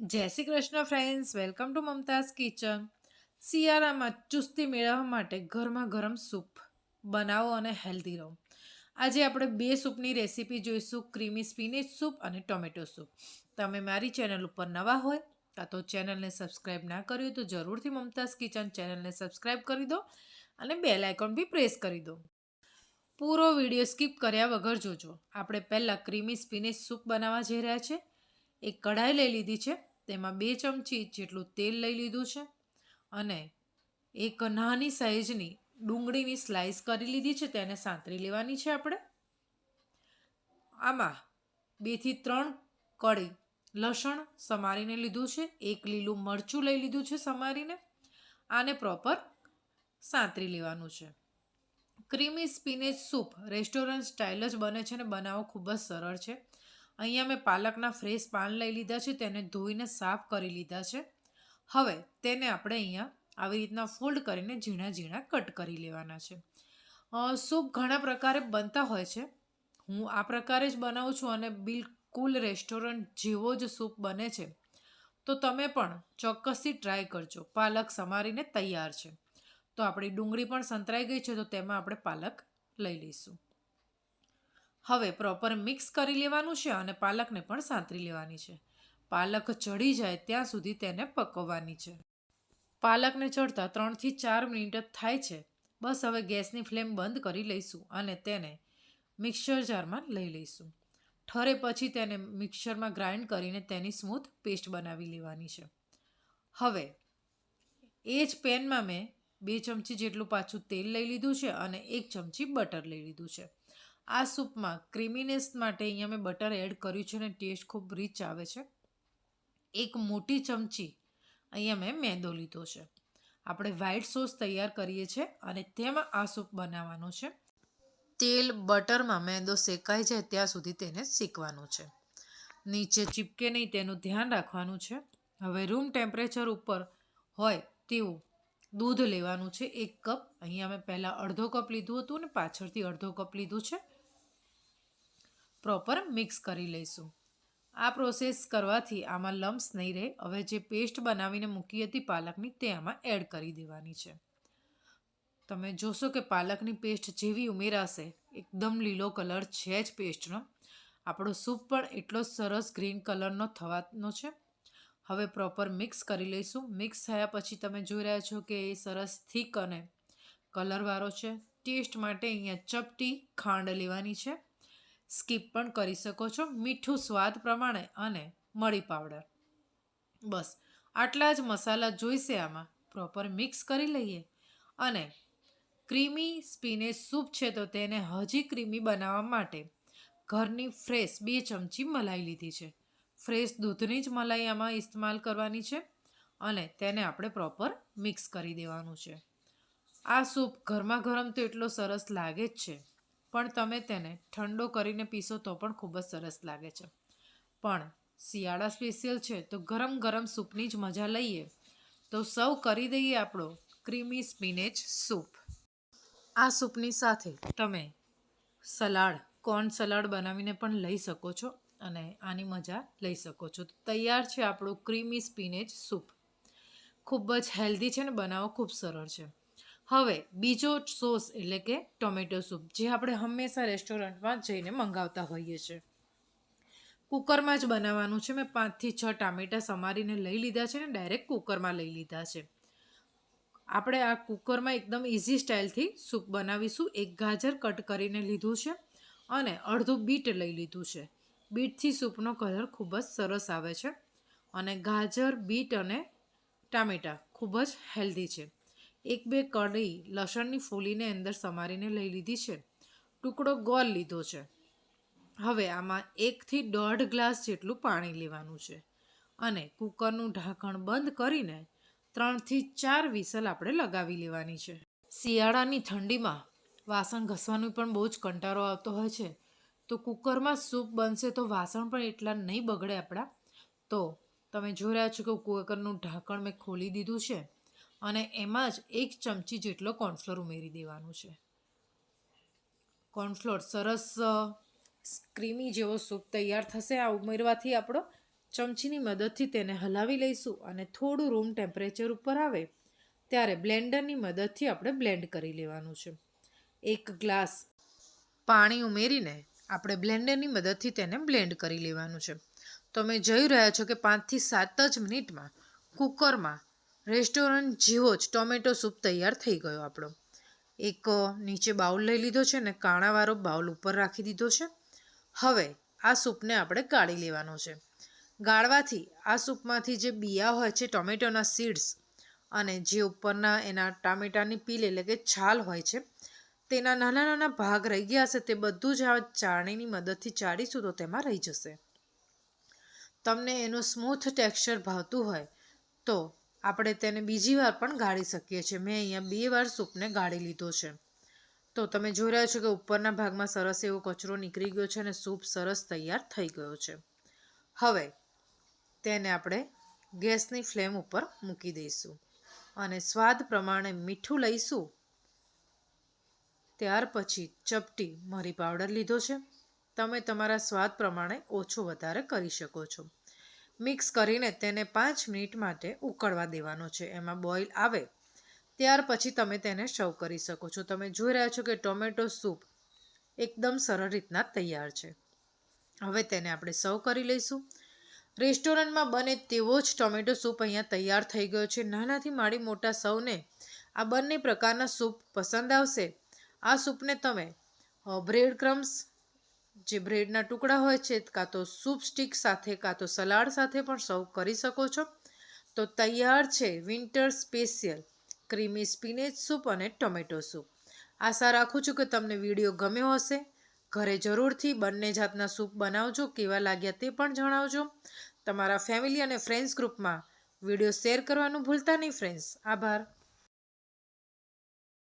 Jai Shri Krishna friends welcome to Mumtaz kitchen શિયાળામાં ચુસ્તી મેળવવા માટે ઘરમાં ગરમ સૂપ બનાવો અને હેલ્ધી રહો. આજે આપણે બે સૂપની રેસીપી જોઈશું ક્રીમી સ્પિનેચ સૂપ અને ટોમેટો સૂપ. તમે મારી ચેનલ ઉપર નવા હોય કાં તો ચેનલને સબસ્ક્રાઈબ ના કર્યું તો જરૂરથી મમતાઝ કિચન ચેનલને સબસ્ક્રાઈબ કરી દો અને બેલ આઇકોન બી પ્રેસ કરી દો. પૂરો વીડિયો સ્કીપ કર્યા વગર જોજો. આપણે પહેલાં ક્રીમી સ્પિનેચ સૂપ બનાવવા જઈ રહ્યા છે. એક કઢાઈ લઈ લીધી છે. તેમાં બે ચમચી જેટલું તેલ લઈ લીધું છે અને એક નાની સાઈઝની ડુંગળીની સ્લાઈસ કરી લીધી છે, તેને સાંતરી લેવાની છે આપણે. આમાં બેથી ત્રણ કળી લસણ સમારીને લીધું છે, એક લીલું મરચું લઈ લીધું છે સમારીને, આને પ્રોપર સાંતરી લેવાનું છે. Creamy spinach soup restaurant style જ બને છે અને બનાવવો ખૂબ જ સરળ છે. અહીંયા મેં પાલકના ફ્રેશ પાન લઈ લીધા છે, તેને ધોઈને સાફ કરી લીધા છે. હવે તેને આપણે અહીંયા આવી રીતના ફોલ્ડ કરીને ઝીણા ઝીણા કટ કરી લેવાના છે. સૂપ ઘણા પ્રકારે બનતા હોય છે. હું આ પ્રકારે જ બનાવું છું અને બિલકુલ રેસ્ટોરન્ટ જેવો જ સૂપ બને છે. તો તમે પણ ચોક્કસથી ટ્રાય કરજો. પાલક સમારીને તૈયાર છે. તો આપણી ડુંગળી પણ સંતરાઈ ગઈ છે, તો તેમાં આપણે પાલક લઈ લઈશું. હવે પ્રોપર મિક્સ કરી લેવાનું છે અને પાલકને પણ સાંતરી લેવાની છે. પાલક ચડી જાય ત્યાં સુધી તેને પકવવાની છે. પાલકને ચડતા ત્રણથી ચાર મિનિટ થાય છે. બસ હવે ગેસની ફ્લેમ બંધ કરી લઈશું અને તેને મિક્સર જારમાં લઈ લઈશું. ઠરે પછી તેને મિક્સરમાં ગ્રાઇન્ડ કરીને તેની સ્મૂથ પેસ્ટ બનાવી લેવાની છે. હવે, એ જ પેનમાં મેં બે ચમચી જેટલું પાછું તેલ લઈ લીધું છે અને એક ચમચી બટર લઈ લીધું છે. આ સૂપમાં ક્રીમીનેસ માટે અહીંયા મેં બટર એડ કર્યું છે અને ટેસ્ટ ખૂબ રીચ આવે છે. એક મોટી ચમચી અહીંયા મેં મેંદો લીધો છે. આપણે વ્હાઈટ સોસ તૈયાર કરીએ છીએ અને તેમાં આ સૂપ બનાવવાનો છે. તેલ બટરમાં મેંદો શેકાઈ જાય ત્યાં સુધી તેને શેકવાનું છે. નીચે ચીપકે નહીં તેનું ધ્યાન રાખવાનું છે. હવે રૂમ ટેમ્પરેચર ઉપર હોય તેવું દૂધ લેવાનું છે. એક કપ. અહીંયા મેં પહેલાં અડધો કપ લીધું હતું ને પાછળથી અડધો કપ લીધું છે. પ્રોપર મિક્સ કરી લઈશું. આ પ્રોસેસ કરવાથી આમાં લમ્સ નહીં રહે. હવે જે પેસ્ટ બનાવીને મૂકી હતી પાલકની તે આમાં એડ કરી દેવાની છે. તમે જોશો કે પાલકની પેસ્ટ જેવી ઉમેરાશે. એકદમ લીલો કલર છે જ પેસ્ટનો આપણો સૂપ પણ એટલો સરસ ગ્રીન કલરનો થવાનો છે. હવે પ્રોપર મિક્સ કરી લઈશું. મિક્સ થયા પછી તમે જોઈ રહ્યા છો કે એ સરસ થીક અને કલરવાળો છે. ટેસ્ટ માટે અહીંયા ચપટી ખાંડ લેવાની છે. સ્કીપ પણ કરી શકો છો મીઠું સ્વાદ પ્રમાણે અને મળી પાવડર. બસ, આટલા જ મસાલા જોઈશે આમાં. પ્રોપર મિક્સ કરી લઈએ. અને ક્રીમી સ્પિનેચ સૂપ છે તો તેને હજી ક્રીમી બનાવવા માટે ઘરની ફ્રેશ બે ચમચી મલાઈ લીધી છે. ફ્રેશ દૂધની જ મલાઈ આમાં ઇસ્તેમાલ કરવાની છે અને તેને આપણે પ્રોપર મિક્સ કરી દેવાનું છે. આ સૂપ ગરમા ગરમ તો એટલો સરસ લાગે જ છે. પણ તમે તેને ઠંડો કરીને પીશો તો પણ ખૂબ જ સરસ લાગે છે. પણ શિયાળા સ્પેશિયલ છે તો ગરમ ગરમ સૂપની જ મજા લઈએ. તો સૌ કરી દઈએ આપણો ક્રીમી સ્પિનેચ સૂપ. આ સૂપની સાથે તમે સલાડ, કોર્ન સલાડ બનાવીને પણ લઈ શકો છો અને આની મજા લઈ શકો છો. તૈયાર છે આપણું ક્રીમી સ્પિનેચ સૂપ. ખૂબ જ હેલ્ધી છે ને બનાવવો ખૂબ સરળ છે. હવે બીજો સોસ એટલે કે ટોમેટો સૂપ, જે આપણે હંમેશા રેસ્ટોરન્ટમાં જઈને મંગાવતા હોઈએ છીએ. કુકરમાં જ બનાવવાનું છે. મેં પાંચથી છ ટામેટાં સમારીને લઈ લીધા છે ને ડાયરેક્ટ કુકરમાં લઈ લીધા છે. આપણે આ કુકરમાં એકદમ ઇઝી સ્ટાઇલથી સૂપ બનાવીશું. એક ગાજર કટ કરીને લીધું છે અને અડધું બીટ લઈ લીધું છે. બીટથી સૂપનો કલર ખૂબ જ સરસ આવે છે અને ગાજર, બીટ અને ટામેટાં ખૂબ જ હેલ્ધી છે. એક બે કઢી લસણની ફૂલીને અંદર સમારીને લઈ લીધી છે. ટુકડો ગોળ લીધો છે. હવે આમાં એકથી દોઢ ગ્લાસ જેટલું પાણી લેવાનું છે અને કુકરનું ઢાંકણ બંધ કરીને ત્રણથી ચાર વિસલ આપણે લગાવી લેવાની છે. શિયાળાની ઠંડીમાં વાસણ ઘસવાનું પણ બહુ જ કંટાળો આવતો હોય છે. તો કુકરમાં સૂપ બનશે તો વાસણ પણ એટલા નહીં બગડે આપણા. તો તમે જોઈ રહ્યા છો કે કુકરનું ઢાંકણ મેં ખોલી દીધું છે. અને એમાં જ એક ચમચી જેટલો કોર્નફ્લોર ઉમેરી દેવાનું છે. કોર્નફ્લોર સરસ ક્રીમી જેવો સૂપ તૈયાર થશે. આ ઉમેરવાથી આપણો ચમચીની મદદથી તેને હલાવી લઈશું અને થોડું રૂમ ટેમ્પરેચર ઉપર આવે ત્યારે બ્લેન્ડરની મદદથી આપણે બ્લેન્ડ કરી લેવાનું છે. એક ગ્લાસ પાણી ઉમેરીને આપણે બ્લેન્ડરની મદદથી તેને બ્લેન્ડ કરી લેવાનું છે. તમે જોઈ રહ્યા છો કે પાંચથી સાત જ મિનિટમાં કુકરમાં રેસ્ટોરન્ટ જેવો જ ટોમેટો સૂપ તૈયાર થઈ ગયો આપણો. એક નીચે બાઉલ લઈ લીધો છે ને કાણાવાળો બાઉલ ઉપર રાખી દીધો છે. હવે આ સૂપને આપણે ગાળી લેવાનો છે. ગાળવાથી આ સૂપમાંથી જે બિયા હોય છે ટોમેટોના સીડ્સ અને જે ઉપરના એના ટામેટાની પીલ એટલે કે છાલ હોય છે, તેના નાના નાના ભાગ રહી ગયા હશે, તે બધું જ આ ચાળણીની મદદથી ચાળીશું તો તેમાં રહી જશે. તમને એનું સ્મૂથ ટેક્સચર ભાવતું હોય તો આપણે તેને બીજી વાર પણ ગાળી શકીએ છીએ. મેં અહીંયા બે વાર સૂપને ગાળી લીધો છે. તો તમે જોઈ રહ્યા છો કે ઉપરના ભાગમાં સરસ એવો કચરો નીકળી ગયો છે અને સૂપ સરસ તૈયાર થઈ ગયો છે. હવે તેને આપણે ગેસની ફ્લેમ ઉપર મૂકી દઈશું અને સ્વાદ પ્રમાણે મીઠું લઈશું. ત્યાર પછી ચપટી મરી પાવડર લીધો છે. તમે તમારા સ્વાદ પ્રમાણે ઓછો વધારે કરી શકો છો. મિક્સ કરીને તેને પાંચ મિનિટ માટે ઉકળવા દેવાનો છે. એમાં બોઇલ આવે ત્યાર પછી તમે તેને સર્વ કરી શકો છો. તમે જોઈ રહ્યા છો કે ટોમેટો સૂપ એકદમ સરળ રીતના તૈયાર છે. હવે તેને આપણે સર્વ કરી લઈશું. રેસ્ટોરન્ટમાં બને તેવો જ ટોમેટો સૂપ અહીંયા તૈયાર થઈ ગયો છે. નાનાથી માડી મોટા સૌને આ બંને પ્રકારના સૂપ પસંદ આવશે. આ સૂપને તમે બ્રેડ ક્રમ્સ જે બ્રેડના ટુકડા હોય છે, કાં તો સૂપ સ્ટીક સાથે, કાં તો સલાડ સાથે પણ સર્વ કરી શકો છો. તો તૈયાર છે winter special creamy spinach soup અને ટોમેટો સૂપ. આશા રાખું છું કે તમને વીડિયો ગમ્યો હશે. ઘરે જરૂરથી બંને જાતના સૂપ બનાવજો, કેવા લાગ્યા તે પણ જણાવજો. તમારા ફેમિલી અને ફ્રેન્ડ્સ ગ્રુપમાં વીડિયો શેર કરવાનું ભૂલતા નહીં, ફ્રેન્ડ્સ. આભાર.